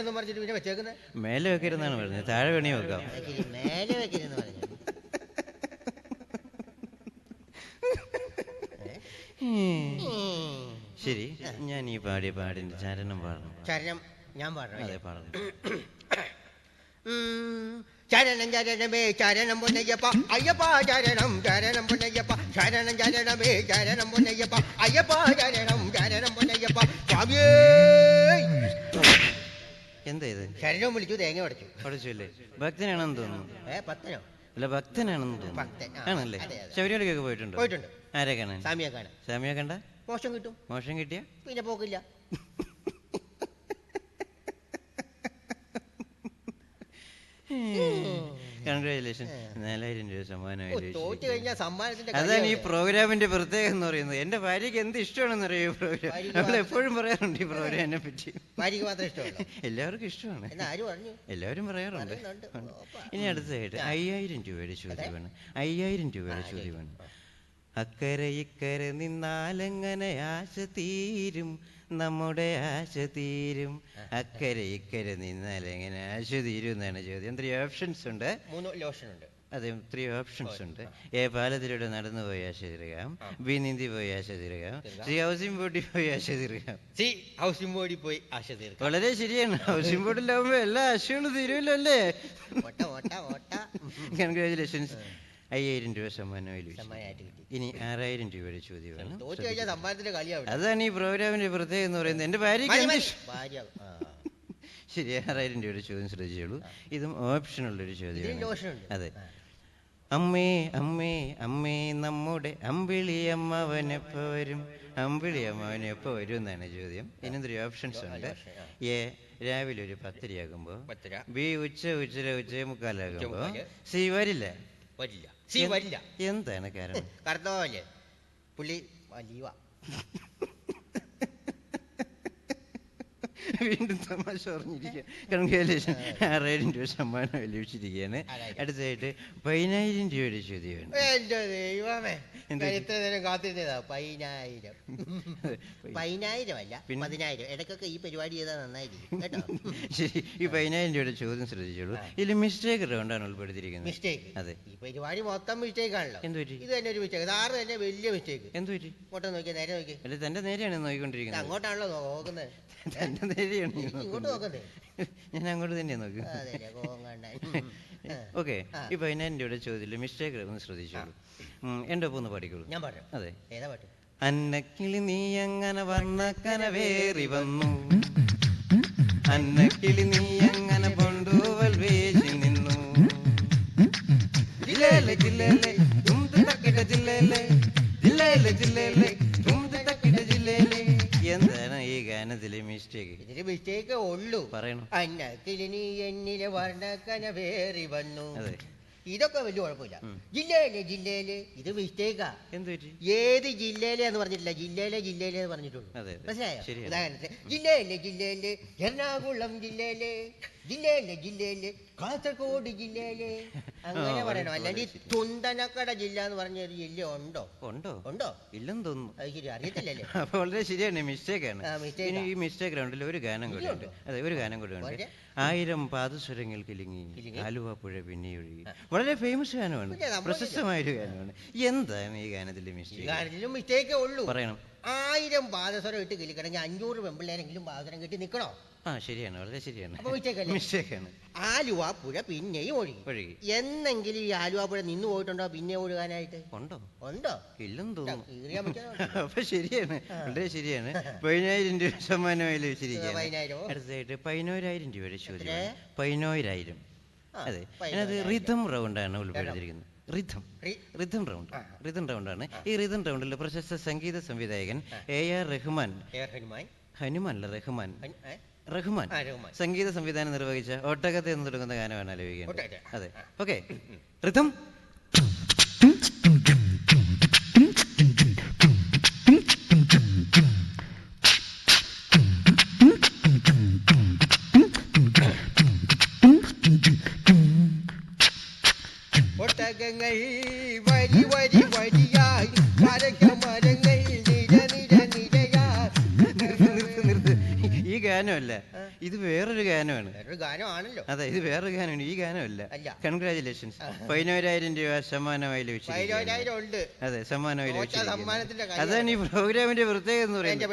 വെക്കാനെന്ന് പറഞ്ഞിട്ട് പിന്നെ വെച്ചേക്കുന്നത് മേലെ വെക്കരുതെന്നാണ് പറഞ്ഞത്. താഴെ വേണി വെക്കാം. മേലെ വെക്കരുതെന്ന് പറഞ്ഞു ശരി. ഞാൻ ഈ പാടിയ പാടിന്റെ ചരണം പാടണം. ചരണം ഞാൻ പാടണം. അതെ പാടണം. ചരണം ചരണമേ ചരണം പൊന്നയ്യപ്പ. അയ്യപ്പ ചരണം ചരണം പൊന്നയ്യപ്പ. ചരണം ചരണമേ ചരണം പൊന്നയ്യപ്പ. അയ്യപ്പ ചരണം ചരണം പൊന്നയ്യപ്പ. സ്വാമിയേ! എന്താ ഇത് വിളിച്ചു തേങ്ങ പഠിച്ചു പഠിച്ചില്ലേ ഭക്തനാണെന്ന് തോന്നുന്നു. ഏ പത്തനോ? അല്ല ഭക്തനാണെന്ന് തോന്നുന്നു. ആണല്ലേ? ശബരിമലയ്ക്കൊക്കെ പോയിട്ടുണ്ട് ശബരിമലക്കൊക്കെ പോയിട്ടുണ്ടോ? ആരെ കാണാൻ? സ്വാമിയെ കാണാൻ. സ്വാമിയെ കണ്ട? മോശം കിട്ടും. മോശം കിട്ടിയ? പിന്നെ പോക്കില്ല. കൺഗ്രാചുലേഷൻ നാലായിരം രൂപ സമ്മാനമായി കഴിഞ്ഞാൽ സമ്മാനത്തിന്റെ അതാണ് ഈ പ്രോഗ്രാമിന്റെ പ്രത്യേകത എന്ന് പറയുന്നത്. എന്റെ ഭാര്യക്ക് എന്ത് ഇഷ്ടമാണെന്ന് അറിയോ പ്രോഗ്രാം? നമ്മൾ എപ്പോഴും പറയാറുണ്ട് ഈ പ്രോഗ്രാമിനെ പറ്റി. ഭാര്യക്ക് മാത്രം ഇഷ്ടമാണ്? എല്ലാവർക്കും ഇഷ്ടമാണ്. എല്ലാവരും പറയാറുണ്ട്. ഇനി അടുത്തതായിട്ട് അയ്യായിരം രൂപയുടെ ചോദ്യമാണ്. അയ്യായിരം രൂപയുടെ ചോദ്യമാണ്. അക്കരെ ഇക്കരെ നിന്നാലെങ്ങനെ ആശ തീരും നമ്മുടെ ആശ തീരും. അക്കരെ ഇക്കരെ നിന്നാലെങ്ങനെ ആശ തീരും എന്നാണ് ചോദ്യം. ത്രീ ഓപ്ഷൻസ് ഉണ്ട്. മൂന്ന് ഉണ്ട് അതെ ത്രീ ഓപ്ഷൻസ് ഉണ്ട്. എ പാലത്തിലൂടെ നടന്നു പോയി ആശ തീർക്കാം ബി നീന്തി പോയി ആശ തീർക്കാം. സി ഹൗസിംഗ് ബോട്ടിൽ പോയി ആശ തീർക്കാം സി ഹൗസിംഗ് ബോർഡിൽ പോയി ആശ തീരുക വളരെ ശരിയാണ്. ഹൗസിംഗ് ബോട്ടിലാവുമ്പോ എല്ലാ ആശയങ്ങളും തീരുമല്ലോ അല്ലേ? കൺഗ്രാചുലേഷൻസ് അയ്യായിരം രൂപ സമ്മാനമായി ലഭിച്ചു ഇനി ആറായിരം രൂപയുടെ ചോദ്യമാണ് അതാണ് ഈ പ്രോഗ്രാമിന്റെ പ്രത്യേകത എന്ന് പറയുന്നത്. എന്റെ ഭാര്യ. ശരി ആറായിരം രൂപയുടെ ചോദ്യം ശ്രദ്ധിച്ചോളൂ ഇതും ഓപ്ഷനുള്ള ഒരു ചോദ്യമാണ്. അതെ. അമ്മേ അമ്മേ അമ്മേ നമ്മുടെ അമ്പിളി അമ്മാവനെപ്പോ വരും? അമ്പിളി അമ്മാവനെപ്പോ വരും എന്നാണ് ചോദ്യം. ഇനി ത്രീ ഓപ്ഷൻസ് ഉണ്ട്? എ രാവിലെ ഒരു പത്തരയാകുമ്പോ. ബി ഉച്ച ഉച്ചര ഉച്ച മുക്കാലാകുമ്പോ സി വരില്ല. വരില്ല. സി വരില്ല. എന്താണ് കാരണം? കർത്തവല്ലേ പുള്ളി വലിയ വീണ്ടും തമാശ പറഞ്ഞിരിക്കുക. കൺഗ്രാലേഷൻ ആറായിരം രൂപ സമ്മാനം ലഭിച്ചിരിക്കുകയാണ്. അടുത്തതായിട്ട് പതിനായിരം രൂപയുടെ ചോദ്യമാണ്. എന്റെ ദൈവമേ. ഇത്ര നേരം കാത്തിരുന്നതാ. പതിനായിരം. പതിനായിരം അല്ല? പതിനായിരം. ഇടയ്ക്കൊക്കെ ഈ പരിപാടി ചെയ്താൽ നന്നായിരിക്കും കേട്ടോ? ഈ പതിനായിരം രൂപയുടെ ചോദ്യം ശ്രദ്ധിച്ചോളൂ. ഇതിൽ മിസ്റ്റേക്ക് കൊണ്ടാണ് ഉൾപ്പെടുത്തിയിരിക്കുന്നത്? മിസ്റ്റേക്ക് അതെ. ഈ പരിപാടി മൊത്തം മിസ്റ്റേക്ക് ആണല്ലോ. എന്ത് പറ്റി? ഇത് തന്നെ ഒരു മിസ്റ്റേക്ക് സാറ് തന്നെ വലിയ മിസ്റ്റേക്ക് എന്ത് പറ്റി? ഇങ്ങോട്ട് നോക്കിയാൽ നേരെ നോക്കി അല്ല തന്റെ നേരെയാണ് നോക്കിക്കൊണ്ടിരിക്കുന്നത്. അങ്ങോട്ടാണല്ലോ നോക്കുന്നത് തന്റെ നേരെയാണ് ഇങ്ങോട്ട് നോക്കുന്നത്. ഞാൻ അങ്ങോട്ട് തന്നെയാണ് നോക്കുന്നത് അതെ കോപം കണ്ടാൽ ഓക്കെ ഈ പതിനായിരം രൂപയുടെ ചോദ്യത്തിൽ മിസ്റ്റേക്ക് ഒന്ന് ശ്രദ്ധിച്ചോളൂ. എന്റെ എന്റെ ഒപ്പം ഒന്ന് പാടിക്കോളൂ ഞാൻ പറഞ്ഞു അതെ. ഏതാ പാട്ട് അന്നക്കിളി നീ അങ്ങനെ വർണക്കനവേറി വന്നു. അന്നക്കിളി നീ അങ്ങനെ കൊണ്ടുവൽ വേശി നിന്നു. ജില്ലയിലെ ജില്ലയിലെ തുമ്പ് ജില്ലയിലെ ജില്ലയിലെ ജില്ലയിലെ തുമ്പ് ജില്ലേലെ എന്താണ് ഈ ഗാനത്തിലെ മിസ്റ്റേക്ക്? ഇതിന് മിസ്റ്റേക്ക് ഉള്ളൂ. പറയണം. അന്നക്കിളി നീ എന്നിലെ വർണക്കന വേറി വന്നു. അതെ. ഇതൊക്കെ വലിയ കുഴപ്പമില്ല. ജില്ലയിലെ ജില്ലയിൽ ഇത് മിസ്റ്റേക്കാ ഏത് ജില്ലയിലെ എന്ന് പറഞ്ഞിട്ടില്ല ജില്ലയിലെ ജില്ലയിലെ എന്ന് പറഞ്ഞിട്ടുള്ളൂ. മനസ്സിലായോ. ഉദാഹരണത്തിന് ജില്ലയിലെ ജില്ലയിൽ എറണാകുളം ജില്ലയിലെ ജില്ലയിലെ ജില്ലയല്ലേ കാസർഗോഡ് ജില്ലയിലെ. അങ്ങനെ പറയണോ. അല്ലാണ്ട് ഈ തുന്തനക്കട ജില്ല എന്ന് പറഞ്ഞ ഒരു ജില്ല ഉണ്ടോ? ഉണ്ടോ? ഉണ്ടോ? ഇല്ലെന്ന് തോന്നുന്നു. അത് ശരി അറിയത്തില്ലല്ലേ? അപ്പൊ വളരെ ശരിയാണ് മിസ്റ്റേക്ക് ആണ് ആ, mistake ഇനി ഈ മിസ്റ്റേക്ക് ഗ്രൗണ്ടിൽ ഒരു ഗാനം കൂടി ഉണ്ട്. അതെ ഒരു ഗാനം കൂടി ഉണ്ട്? ആയിരം പാദസ്വരങ്ങൾ കിലുങ്ങി കിലുങ്ങി? ആലുവ പുഴ പിന്നെ ഒഴുകി വളരെ ഫേമസ് ഗാനമാണ്. പിന്നെ നമ്മൾ പ്രശസ്തമായ ഒരു ഗാനമാണ്. എന്താണ് ഈ ഗാനത്തിലെ മിസ്റ്റേക്ക്? മിസ്റ്റേക്കേ ഉള്ളൂ. പറയണം. ആയിരം പാദസ്വരം ഇട്ട് കിളിക്കണമെങ്കിൽ അഞ്ഞൂറ് പെമ്പിള്ളേരെങ്കിലും പാദസ്വരം കിട്ടി നിൽക്കണോ? ആ ശരിയാണ് വളരെ ശരിയാണ്. അപ്പൊ mistake അല്ലേ? ആണ് ആലുവ പുഴ പിന്നെയും ഒഴുകി. ഒഴുകി. എന്നെങ്കിലും ഈ ആലുവ പുഴ നിന്ന് പോയിട്ടുണ്ടോ പിന്നെ ഒഴുകാനായിട്ട്? ഉണ്ടോ? ഉണ്ടോ? ഇല്ലെന്ന് തോന്നുന്നു. പറ്റുമോ? അപ്പൊ ശരിയാണ് വളരെ ശരിയാണ്. പതിനായിരം രൂപ സമ്മാനമായി ലഭിച്ചിരിക്കുകയാണ് പതിനായിരമോ? അടുത്തതായിട്ട് പതിനോരായിരം രൂപയുടെ ചോദ്യം എത്രേ? പതിനോരായിരം. ആ, അതെ. അതിനകത്ത് പതിനോരായിരം. റിതം റൗണ്ടാണ് ഉൾപ്പെടുത്തിയിരിക്കുന്നത് റിതം റി- റിതം റൗണ്ട് ആ. റിതം റൗണ്ടാണ് ഈ റിതം റൗണ്ടിൽ പ്രശസ്ത സംഗീത സംവിധായകൻ A R Rahman. A R Hanuman Hanuman അല്ല റഹ്മാൻ? ഹൻ- ഏ? റഹ്മാൻ. സംഗീത സംവിധാനം നിർവഹിച്ച ഒട്ടകത്തെ എന്ന് തുടങ്ങുന്ന ഗാനമാണ് ആലോചിക്കുന്നത്. അതെ. ഓക്കെ. റിതം ഗാനമല്ല. ഇത് വേറൊരു ഗാനമാണ്. ഗാനമാണല്ലോ. അതെ ഇത് വേറൊരു ഗാനമാണ്. ഈ ഗാനമല്ല. കൺഗ്രാചുലേഷൻസ് പതിനോരായിരം രൂപ സമ്മാനമായി ലഭിച്ചു അതെ സമ്മാനമായി ലഭിച്ചു അതാണ് ഈ പ്രോഗ്രാമിന്റെ പ്രത്യേകത എന്ന് പറയുന്നത്.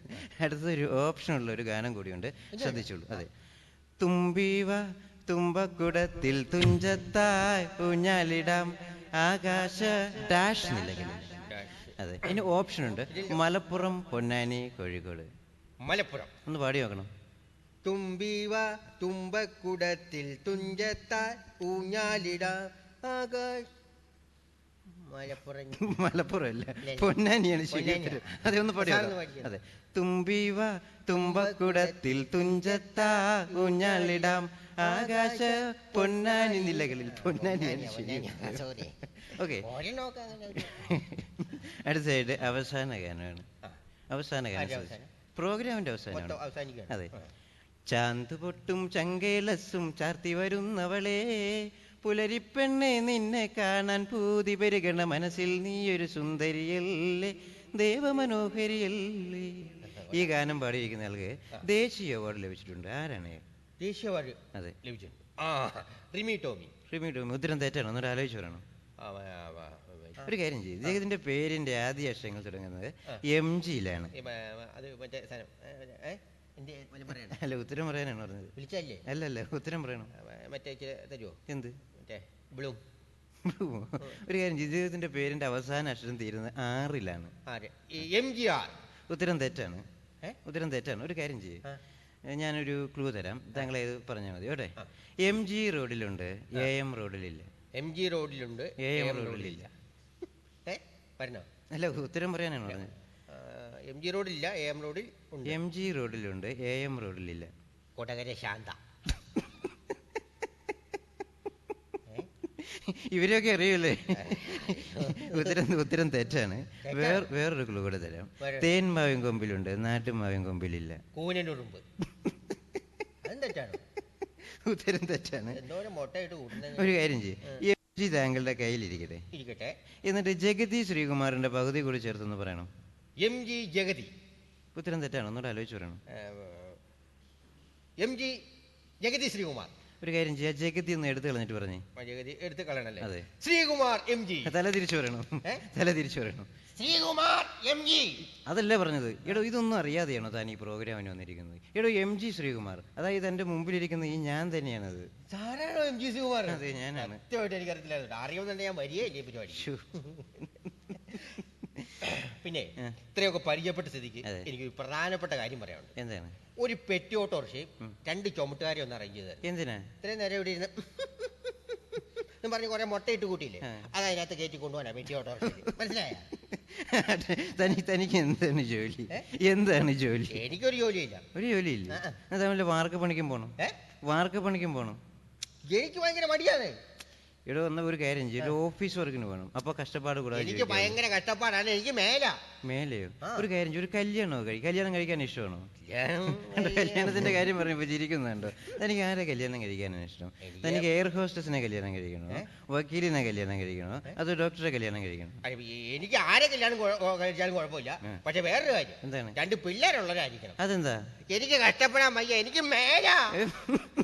അടുത്തൊരു അടുത്തൊരു ഓപ്ഷനുള്ള ഒരു ഗാനം കൂടിയുണ്ട്. ശ്രദ്ധിച്ചോളൂ. അതെ. തുമ്പീവ തുമ്പക്കുടത്തിൽ തുഞ്ചത്തായ് ഊഞ്ഞാലിടാം. ആകാശ ഡാഷ് നിലകളിൽ അതെ. ഇനി ഓപ്ഷൻ ഉണ്ട് മലപ്പുറം പൊന്നാനി കോഴിക്കോട്. മലപ്പുറം. ഒന്ന് പാടി നോക്കണം. തുമ്പിവ തുമ്പക്കുടത്തിൽ തുഞ്ചത്താൽ ഊഞ്ഞാലിട ആകാശ്. മലപ്പുറം. മലപ്പുറം അല്ല. പൊന്നാനിയാണ് ശരി അതെ ഒന്ന് പാടി അതെ. തുമ്പിവ തുമ്പക്കുടത്തിൽ തുഞ്ചത്താ ഊഞ്ഞാലിടാം ആകാശ. പൊന്നാനി നിലകളിൽ പൊന്നാനിയാണ് ശരി ഓക്കെ അടുത്തതായിട്ട് അവസാന ഗാനമാണ്. അവസാന ഗാനം? പ്രോഗ്രാമിന്റെ അവസാനമാണ് അവസാനിക്കുകയാണ്. അതെ. ചാന്ത് പൊട്ടും ചങ്കേലസും ചാർത്തി വരുന്നവളെ. പുലരിപ്പെണ്ണെ നിന്നെ കാണാൻ പൂതി പെരുകണ മനസ്സിൽ നീയൊരു സുന്ദരിയല്ലേ ദേവമനോഹരിയല്ലേ. ഈ ഗാനം പാടിയിരിക്കുന്ന ആൾക്ക് ദേശീയ അവാർഡ് ലഭിച്ചിട്ടുണ്ട്. ആരാണ്? ദേശീയ അവാർഡ് അതെ. ലഭിച്ചിട്ടുണ്ട്. റിമി ടോമി. റിമി ടോമി ഉത്തരം തെറ്റാണോ. ഒന്നൊരു ആലോചിച്ചു ആ, ഒരു കാര്യം ചെയ്തു ഇദ്ദേഹത്തിന്റെ പേരിന്റെ ആദ്യ അക്ഷരങ്ങൾ തുടങ്ങുന്നത് എം ജിയിലാണ് അല്ല ഉത്തരം പറയാനാണ് പറഞ്ഞത്. വിളിച്ചല്ലേ അല്ല അല്ല ഉത്തരം പറയണം. മറ്റേ തരുമോ എന്ത്? മറ്റേ ബ്ലൂ. ഒരു കാര്യം ഇദ്ദേഹത്തിന്റെ പേരിന്റെ അവസാന അക്ഷരം തീരുന്നത് ആറിലാണ്. ഉത്തരം തെറ്റാണ്. ഉത്തരം തെറ്റാണ്. ഒരു കാര്യം ചെയ്യും. ഞാനൊരു ക്ലൂ തരാം. താങ്കൾ ഏത് പറഞ്ഞാൽ മതി. ഓട്ടെ. എം ജി റോഡിലുണ്ട് എ എം റോഡിലില്ല. എം ജി റോഡിലുണ്ട് എ എം റോഡിലില്ല. പറഞ്ഞോ? അല്ല ഉത്തരം പറയാനാണ് പറഞ്ഞത്. എം ജി റോഡിലില്ല എ എം റോഡിൽ ഉണ്ട്. എം ജി റോഡിലുണ്ട് എ എം റോഡിലില്ല. കൊടകര ശാന്ത? ഇവരെയൊക്കെ അറിയൂലേ? ഉത്തരം ഉത്തരം തെറ്റാണ്? വേറെ വേറൊരു ക്ലൂ കൂടെ തരാം. വേറെ. തേൻ മാവിൻ കൊമ്പിലുണ്ട് നാട്ടുമാവിൻ കൊമ്പിലില്ല. കൂനനുറുമ്പ് ഉത്തരം തെറ്റാണ്. ഒരു കാര്യം ചെയ്യും. ജി താങ്കളുടെ കയ്യിലിരിക്കട്ടെ. ഇരിക്കട്ടെ. എന്നിട്ട് ജഗതി ശ്രീകുമാറിന്റെ പകുതി കൂടി ചേർത്തെന്ന് പറയണം. M G Jagathy. ഉത്തരം തെറ്റാണ്. ഒന്നുകൂടെ ആലോചിച്ച് പറയണം. M G Jagathy Sreekumar. ഒരു കാര്യം ചെയ്യാം. ജഗതി ഒന്ന് എടുത്തു കളഞ്ഞിട്ട് പറഞ്ഞേ. ജഗതി എടുത്തു കളയണല്ലേ? അതെ. Sreekumar M G. തല തിരിച്ചു പറയണം. തല തിരിച്ചു പറയണം. Sreekumar M G. അതല്ലേ പറഞ്ഞത്? എടോ ഇതൊന്നും അറിയാതെയാണോ താൻ ഈ പ്രോഗ്രാമിന് വന്നിരിക്കുന്നത്? എടോ എം ജി ശ്രീകുമാർ. അതായത് എന്റെ മുമ്പിലിരിക്കുന്ന ഈ ഞാൻ തന്നെയാണത്. സാറാണോ എം ജി ശ്രീകുമാർ? അതെ, ഞാനാണ്. സത്യമായിട്ട് എനിക്കറിയത്തില്ലായിരുന്നു. അറിയുമെന്നുണ്ടെങ്കിൽ ഞാൻ വരികയില്ലേ പരിപാടി. പിന്നെ ഇത്രയൊക്കെ പരിചയപ്പെട്ട സ്ഥിതിക്ക് എനിക്ക് ഒരു പ്രധാനപ്പെട്ട കാര്യം പറയാനുണ്ട്. എന്താണ്? ഒരു പെറ്റി ഓട്ടോറിക്ഷയും. രണ്ട് ചുമട്ടുകാരെ ഒന്ന് അറേഞ്ച് ചെയ്തത്. എന്തിനാ? ഇത്രയും നേരം ഇവിടെ ഇരുന്ന് എന്ന് പറഞ്ഞ് കുറെ മുട്ടയിട്ട് കൂട്ടിയില്ലേ. അത് അതിനകത്ത് കയറ്റി കൊണ്ടുപോകാനാ പെറ്റി ഓട്ടോറിക്ഷ മനസ്സിലായ? തനിക്ക് തനിക്ക് എന്താണ് ജോലി? എന്താണ് ജോലി? എനിക്കൊരു ജോലിയില്ല. ഒരു ജോലിയില്ല. തമ്മിൽ വാർക്ക് പണിക്കും പോണം? വാർക്ക് പണിക്കും പോണം? എനിക്ക് ഭയങ്കര മടിയാണ്. ഇവിടെ വന്ന ഒരു കാര്യം ചെയ്യും. ഒരു ഓഫീസ് വർക്കിന് വേണം. അപ്പൊ കഷ്ടപ്പാട് കൂടാതെ എനിക്ക് ജീവിക്കാം. ഭയങ്കര കഷ്ടപ്പാടാണ്. എനിക്ക് മേല. മേലെയോ? ആ. ഒരു കാര്യം ചെയ്യ്, ഒരു കല്യാണമോ കഴി. കല്യാണം കഴിക്കാൻ ഇഷ്ടമാണോ? കണ്ടോ, കല്യാണത്തിന്റെ കാര്യം പറഞ്ഞപ്പോ ചിരിക്കുന്നുണ്ടോ? എനിക്ക് ആരെ കല്യാണം കഴിക്കാനാണ് ഇഷ്ടം? എനിക്ക് തനിക്ക് എയർ ഹോസ്റ്റസിനെ കല്യാണം കഴിക്കണോ? വക്കീലിനെ കല്യാണം കഴിക്കണോ? അതോ ഡോക്ടറെ കല്യാണം കഴിക്കണോ? അയ്യ, എനിക്ക് ആരെ കല്യാണം കഴിച്ചാലും കുഴപ്പമില്ല. പക്ഷെ വേറൊരു കാര്യം. എന്താണ്? രണ്ട് പിള്ളേരുള്ളവരായിരിക്കണം. അതെന്താ? എനിക്ക് കഷ്ടപ്പെടാൻ വയ്യ. എനിക്ക് മേല?